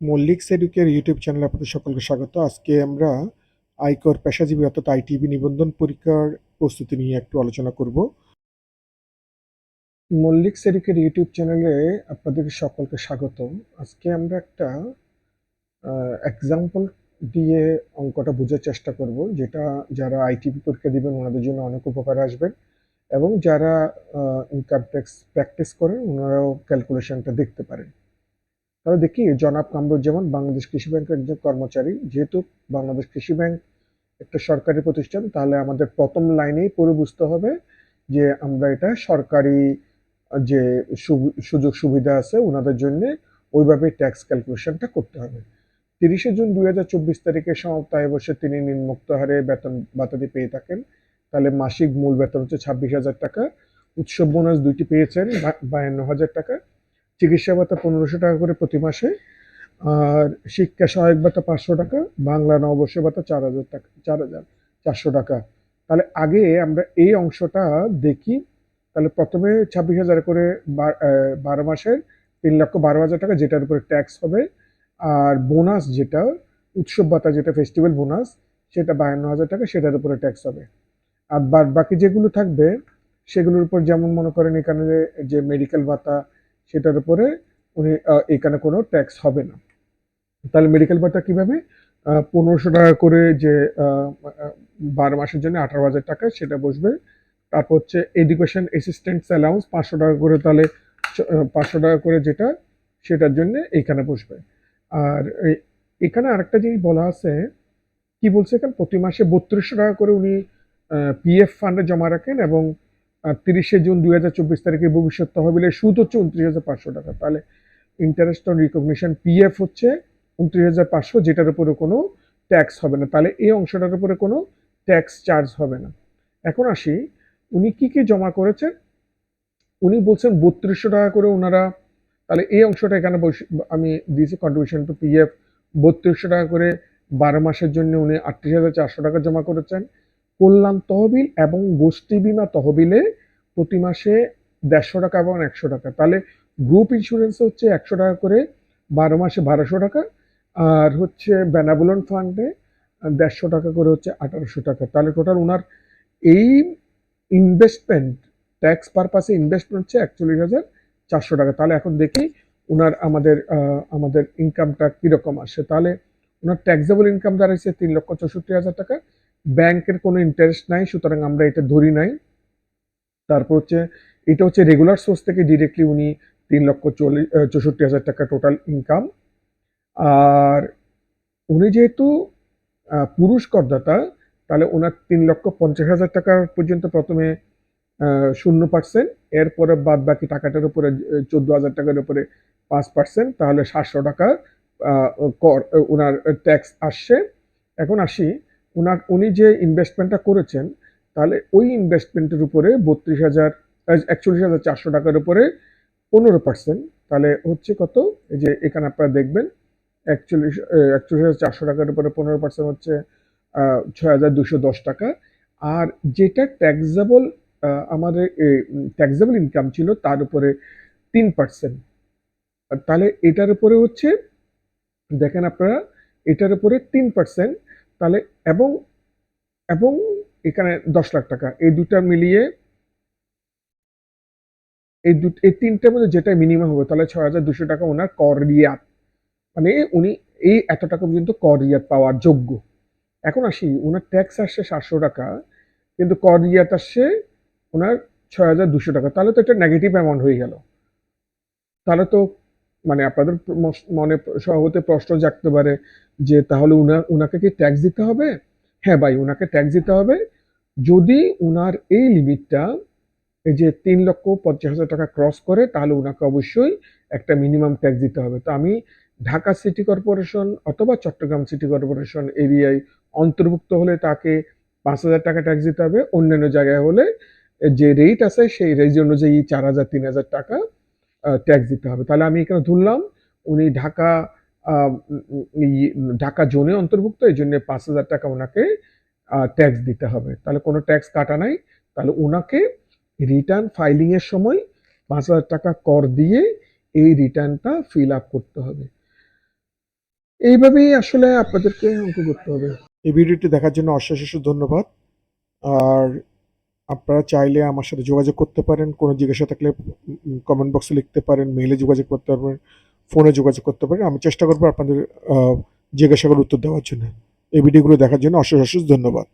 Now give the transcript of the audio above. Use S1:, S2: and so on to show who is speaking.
S1: Mallick সেডুকের YouTube চ্যানেলে আপনাদের সকলকে স্বাগত। আজকে আমরা আয়কর পেশাজীবী অর্থাৎ আইটিভি নিবন্ধন পরীক্ষার প্রস্তুতি নিয়ে একটু আলোচনা করব। মল্লিক সেডুকের ইউটিউব চ্যানেলে আপনাদের সকলকে স্বাগত। আজকে আমরা একটা এক্সাম্পল দিয়ে অঙ্কটা বোঝার চেষ্টা করব, যেটা যারা আইটিভি পরীক্ষা দিবেন ওনাদের জন্য অনেক উপকার আসবেন এবং যারা ইনকাম ট্যাক্স প্র্যাকটিস করেন ওনারাও ক্যালকুলেশনটা দেখতে পারেন। তাহলে দেখি, জনাব কামরুজ্জামান বাংলাদেশ কৃষি ব্যাংকের একজন কর্মচারী। যেহেতু বাংলাদেশ কৃষি ব্যাংক একটা সরকারি প্রতিষ্ঠান, তাহলে আমাদের প্রথম লাইনেই পড়ে বুঝতে হবে যে আমরা এটা সরকারি যে সুযোগ সুবিধা আছে ওনাদের জন্য ওইভাবে ট্যাক্স ক্যালকুলেশনটা করতে হবে। তিরিশে জুন দুই হাজার চব্বিশ তারিখে সমাপ্ত আয় বর্ষে তিনি নিম্নোক্ত হারে বেতন ভাতাদি পেয়ে থাকেন। তাহলে মাসিক মূল বেতন হচ্ছে ছাব্বিশ হাজার টাকা, উৎসব বোনাস দুইটি পেয়েছেন বায়ান্ন হাজার টাকা। চিকিৎসা ভাতা পনেরোশো টাকা করে প্রতি মাসে, আর শিক্ষা সহায়ক ভাতা পাঁচশো টাকা, বাংলা নববর্ষ ভাতা চার হাজার টাকা, চার হাজার চারশো টাকা। তাহলে আগে আমরা এই অংশটা দেখি, তাহলে প্রথমে ছাব্বিশ হাজার করে বারো মাসের তিন লক্ষ বারো হাজার টাকা যেটার উপরে ট্যাক্স হবে, আর বোনাস যেটা, উৎসব ভাতা যেটা, ফেস্টিভ্যাল বোনাস, সেটা বায়ান্ন হাজার টাকা, সেটার উপরে ট্যাক্স হবে। আর বাকি যেগুলো থাকবে, সেগুলোর উপর যেমন মনে করেন এখানে যে মেডিকেল ভাতা সেটার উপরে উনি এখানে কোনো ট্যাক্স হবে না। তাহলে মেডিকেল ভাতা কীভাবে? পনেরোশো টাকা করে যে বারো মাসের জন্য আঠারো হাজার টাকা সেটা বসবে। তারপর হচ্ছে এডুকেশন অ্যাসিস্ট্যান্ট অ্যালাউন্স পাঁচশো টাকা করে তাহলে পাঁচশো টাকা করে যেটা, সেটার জন্য এইখানে বসবে। আর এখানে আরেকটা জিনিস বলা আছে, কি বলছে এখানে? প্রতি মাসে বত্রিশশো টাকা করে উনি পিএফ ফান্ডে জমা রাখেন এবং তিরিশে জুন দুই হাজার চব্বিশ তারিখে ভবিষ্যৎ তহবিলের সুদ হচ্ছে উনত্রিশ হাজার পাঁচশো টাকা। তাহলে ইন্টারেস্ট অন রিকগনিশন পিএফ হচ্ছে উনত্রিশ হাজার পাঁচশো, যেটার উপরে কোনো ট্যাক্স হবে না। তাহলে এই অংশটার উপরে কোনো ট্যাক্স চার্জ হবে না। এখন আসি, উনি কি কি জমা করেছেন? উনি বলছেন বত্রিশশো টাকা করে ওনারা, তাহলে এই অংশটা এখানে আমি দিয়েছি কন্ট্রিবিউশন টু পিএফ বত্রিশশো টাকা করে বারো মাসের জন্য উনি আটত্রিশ হাজার চারশো টাকা জমা করেছেন। কল্যাণ তহবিল এবং গোষ্ঠী বিমা তহবিলে প্রতি মাসে দেড়শো টাকা এবং একশো টাকা। তাহলে গ্রুপ ইন্স্যুরেন্স হচ্ছে একশো টাকা করে, বারো মাসে বারোশো টাকা। আর হচ্ছে বেনাবুলন ফান্ডে দেড়শো টাকা করে হচ্ছে আঠারোশো টাকা। তাহলে টোটাল ওনার এই ইনভেস্টমেন্ট ট্যাক্স পারপাসে ইনভেস্টমেন্ট হচ্ছে একচল্লিশ হাজার চারশো টাকা। তাহলে এখন দেখি ওনার আমাদের আমাদের ইনকামটা কীরকম আসে। তাহলে ওনার ট্যাক্সেবল ইনকাম দাঁড়াইছে তিন লক্ষ চৌষট্টি হাজার টাকা। ব্যাংকের কোনো ইন্টারেস্ট নাই, সুতরাং আমরা এটা ধরি নাই। তারপর হচ্ছে, এটা হচ্ছে রেগুলার সোর্স থেকে ডিরেক্টলি উনি তিন লক্ষ চল্লিশ চৌষট্টি হাজার টাকা টোটাল ইনকাম আর উনি যেহেতু পুরুষ করদাতা, তাহলে ওনার তিন লক্ষ পঞ্চাশ হাজার টাকা পর্যন্ত প্রথমে শূন্য পার্সেন্ট এরপরে বাদ বাকি টাকাটার উপরে চোদ্দ হাজার টাকার উপরে পাঁচ পার্সেন্ট তাহলে সাতশো টাকা কর ওনার ট্যাক্স আসছে। এখন আসি উনার, উনি যে ইনভেস্টমেন্টটা করেছেন, তাহলে ওই ইনভেস্টমেন্টের উপরে বত্রিশ হাজার একচল্লিশ হাজার চারশো টাকার উপরে পনেরো পার্সেন্ট তাহলে হচ্ছে কত? এই যে এখানে আপনারা দেখবেন, একচল্লিশ একচল্লিশ হাজার চারশো টাকার উপরে পনেরো পার্সেন্ট হচ্ছে ছয় হাজার দুশো দশ টাকা। আর যেটা ট্যাক্সেবল আমাদের ট্যাক্সেবল ইনকাম ছিল, তার উপরে তিন পার্সেন্ট তাহলে এটার উপরে হচ্ছে, দেখেন আপনারা, এটার উপরে তিন পার্সেন্ট তাহলে এবং এবং এখানে দশ লাখ টাকা। এই দুটা মিলিয়ে এই দু, এই তিনটার মধ্যে যেটা মিনিমাম হবে, তাহলে ছয় হাজার দুশো টাকা ওনার কর রিয়াত মানে উনি এই এত টাকা পর্যন্ত কর রিয়াত পাওয়ার যোগ্য। এখন আসি, ওনার ট্যাক্স আসছে সাতশো টাকা, কিন্তু কর রিয়াত আসছে ওনার ছয় হাজার দুশো টাকা। তাহলে তো একটা নেগেটিভ অ্যামাউন্ট হয়ে গেল। তাহলে তো মানে আপনাদের মনে স্বভাবতে প্রশ্ন জাগতে পারে যে তাহলে উনার উনাকে কি ট্যাক্স দিতে হবে? হ্যাঁ ভাই, উনাকে ট্যাক্স দিতে হবে। যদি উনার এই লিমিটটা এই যে তিন লক্ষ পঞ্চাশ হাজার টাকা ক্রস করে, তাহলে উনাকে অবশ্যই একটা মিনিমাম ট্যাক্স দিতে হবে। তো আমি ঢাকা সিটি কর্পোরেশন অথবা চট্টগ্রাম সিটি কর্পোরেশন এরিয়ায় অন্তর্ভুক্ত হলে তাকে পাঁচ হাজার টাকা ট্যাক্স দিতে হবে। অন্যান্য জায়গায় হলে যে রেট আছে, সেই রেট অনুযায়ী চার হাজার, তিন হাজার টাকা ট্যাক্স দিতে হবে। তাহলে আমি এখানে ধরলাম উনি ঢাকা আহ, উম, উম, ই- ঢাকা জোনে অন্তর্ভুক্ত এই জন্য পাঁচ হাজার টাকা ওনাকে ট্যাক্স দিতে হবে। তাহলে কোনো ট্যাক্স কাটা নাই। তাহলে ওনাকে রিটার্ন ফাইলিংয়ের সময় পাঁচ হাজার টাকা কর দিয়ে এই রিটার্নটা ফিল আপ করতে হবে। এইভাবেই আসলে আপনাদেরকে অঙ্ক করতে হবে। এই ভিডিওটি দেখার জন্য অশেষ অশেষ ধন্যবাদ। আর আপনারা চাইলে আমার সাথে যোগাযোগ করতে পারেন, কোনো জিজ্ঞাসা থাকলে কমেন্ট বক্সে লিখতে পারেন মেইলে যোগাযোগ করতে পারবেন ফোনে যোগাযোগ করতে পারেন আমি চেষ্টা করব আপনাদের জিজ্ঞাসা জিজ্ঞাসাগুলোর উত্তর দেওয়ার জন্য। এই ভিডিওগুলো দেখার জন্য অশেষ অশেষ ধন্যবাদ।